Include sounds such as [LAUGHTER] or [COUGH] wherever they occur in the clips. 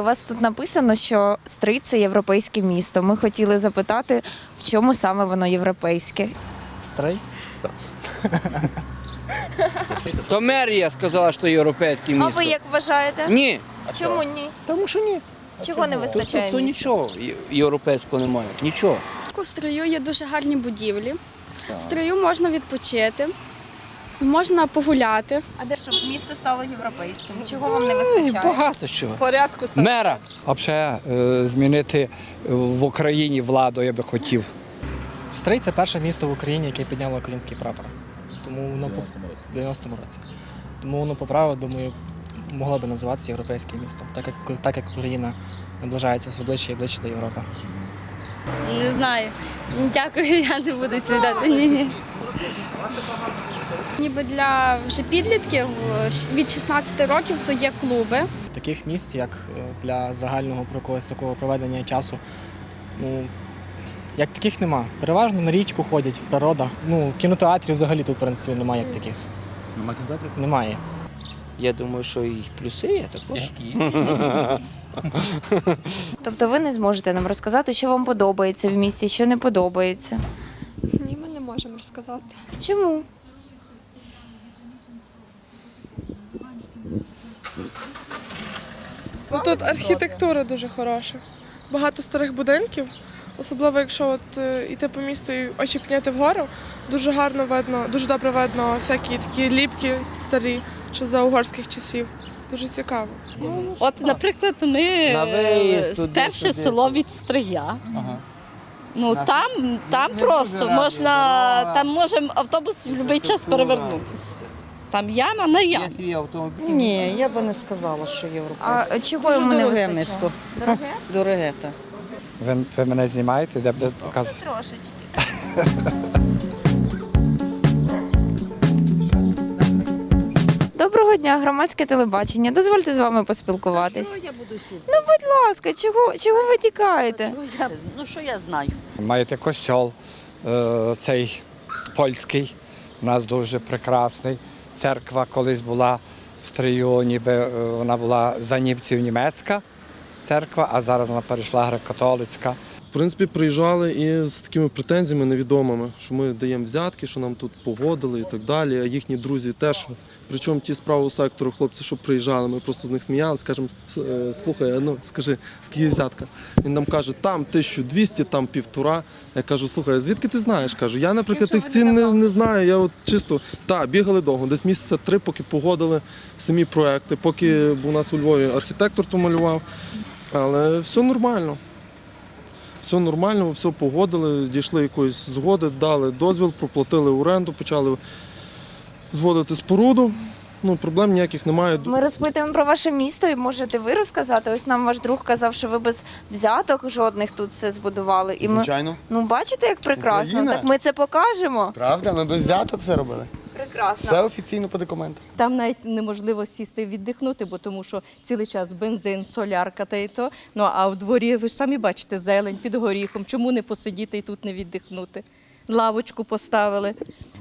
У вас тут написано, що Стрий це європейське місто. Ми хотіли запитати, в чому саме воно європейське. Стрий? [LAUGHS] То мерія сказала, що європейське А місто. ви як вважаєте? Ні. Чому ні? Тому що ні. Чого не вистачає То, то нічого є- європейського немає. Нічого. У строю є дуже гарні будівлі. В строю можна відпочити, можна погуляти. А де щоб місто стало європейським? Чого вам не вистачає? Багато чого. порядку Мера. Взагалі е, змінити е, в Україні владу я би хотів. Стрий це перше місто в Україні, яке підняло український прапор. Тому воно по в 90-му році. Тому воно по праву, думаю, могло би називатися європейським містом, так як, так як Україна наближається все ближче і ближче до Європи. Не знаю. Дякую, [LAUGHS] я не буду відповідати. Ні, ні. Ніби для вже підлітків е, від 16 років то є клуби. Таких місць, як е, для загального такого проведення часу, ну як таких нема. Переважно на річку ходять, в природа. Ну, кінотеатрів взагалі тут, в принципі, немає як таких. Немає кінотеатрів? Немає. Я думаю, що і плюси є також. Тобто ви не зможете нам розказати, що вам подобається в місті, що не подобається. Можемо розказати. Чому? Ну, тут архітектура дуже хороша. Багато старих будинків, особливо якщо от е, йти по місту і очі підняти вгору, дуже гарно видно, дуже добре видно всякі такі ліпки старі, ще за угорських часів. Дуже цікаво. От, наприклад, ми На виїзд е, туди, перше село від Стрия. Ага. Ну Нас там, там не просто дуже можна, радіо, там може автобус в будь-який час Інфраструктура. перевернутися. Там яма на Є свій автомобіль. Ні, я би не сказала, що європейське. А чого Дуже йому не дороге вистачає? місто. Дороге? [LAUGHS] Дороге так. Ви, ви мене знімаєте, де буде показувати? Трошечки. [LAUGHS] Доброго дня, громадське телебачення. Дозвольте з вами поспілкуватись. я буду сісти? Ну, будь ласка, чого, чого ви тікаєте? Ну що я знаю? Маєте костьол, е, цей польський, у нас дуже прекрасний. Церква колись була в Стрию, ніби е, вона була за німців німецька церква, а зараз вона перейшла греко-католицька. В принципі, приїжджали і з такими претензіями невідомими, що ми даємо взятки, що нам тут погодили і так далі. А їхні друзі теж. Причому ті з правого сектору хлопці, що приїжджали, ми просто з них сміялися, кажемо, е, слухай, ну скажи, скільки взятка? Він нам каже, там 1200, там півтора. Я кажу, слухай, звідки ти знаєш? Кажу, я, наприклад, тих цін не, не знаю. Я от чисто так, бігали довго, десь місяця три, поки погодили самі проекти, поки у нас у Львові архітектор то малював. Але все нормально. Все нормально, все погодили, дійшли якоїсь згоди, дали дозвіл, проплатили оренду, почали зводити споруду. Ну, проблем ніяких немає. Ми розпитуємо про ваше місто і можете ви розказати. Ось нам ваш друг казав, що ви без взяток жодних тут все збудували. І ми Звичайно. ну бачите, як прекрасно. Україна. Так ми це покажемо. Правда, ми без взяток все робили. Прекрасно. Все офіційно по документах. Там навіть неможливо сісти віддихнути, бо тому що цілий час бензин, солярка та й то. Ну а в дворі ви ж самі бачите зелень під горіхом. Чому не посидіти і тут не віддихнути? Лавочку поставили.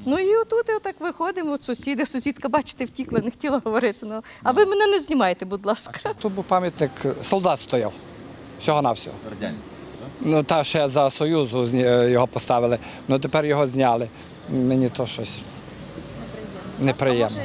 Ну і отут і отак виходимо. От сусіди, сусідка, бачите, втікла, не хотіла говорити. Ну а ви мене не знімайте, будь ласка. Тут був пам'ятник, солдат стояв. Всього на всього. Ну, та ще за Союзу зні- його поставили, ну тепер його зняли. Мені то щось неприємно.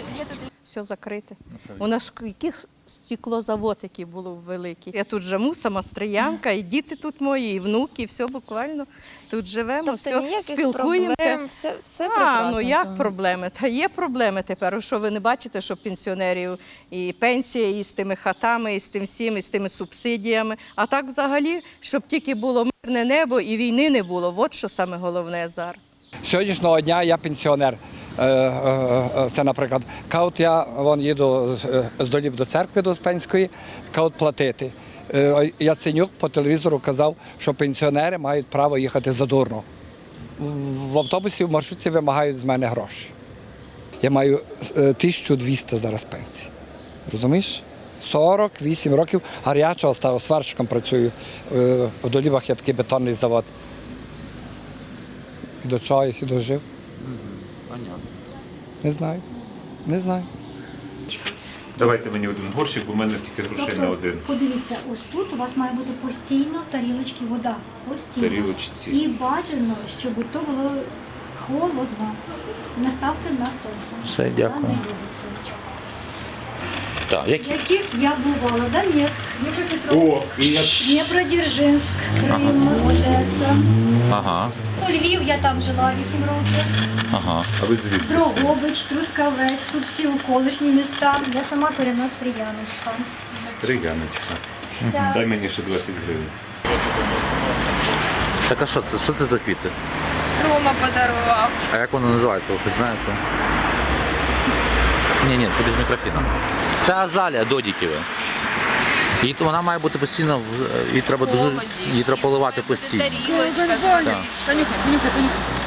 Все закрите. У нас який стеклозавод, який було великий. Я тут живу, сама стріянка, і діти тут мої, і внуки, і все буквально тут живемо, Тобто все ніяких спілкуємося. проблем, все, все А, ну як проблеми? Та є проблеми тепер. Що ви не бачите, що пенсіонерів і пенсія, і з тими хатами, і з тим всім, і з тими субсидіями. А так взагалі, щоб тільки було мирне небо і війни не було. От що саме головне зараз. Сьогоднішнього дня я пенсіонер. Е, е, е, Це, наприклад, каут я вон їду з, долів до церкви до Успенської, каут платити. Яценюк по телевізору казав, що пенсіонери мають право їхати задурно. В автобусі в маршрутці вимагають з мене гроші. Я маю е, 1200 зараз пенсії. Розумієш? 48 років, гарячого став сварщиком працюю. В долівах є такий бетонний завод. І до чого я сюди дожив? Не знаю. Не знаю. Давайте мені один горщик, бо в мене тільки грошей на один. подивіться, ось тут у вас має бути постійно в тарілочці вода. Постійно. Тарілочці. І бажано, щоб то було холодно. Не ставте на сонце. Все, дякую. Вона не любить сонечко. Так, В яких я бувала? Донецьк, Дніпропетровськ, О, і я Дніпродзержинськ, Крим, Одеса. Ага, У Львів я там жила 8 років. ага. а ви звідки? Дрогобич, Трускавець, тут всі околишні міста. Я сама корінна з Прияночка. Так. Дай мені ще 20 гривень. Так а що це? Що це за квіти? Рома подарував. А як воно називається, ви хоч знаєте? Ні, ні, це без мікрофіна. Це азалія додіківе. І то вона має бути постійно, в- її треба дуже її треба поливати постійно. Тарілочка Так. Понюхай, понюхай, водичкою.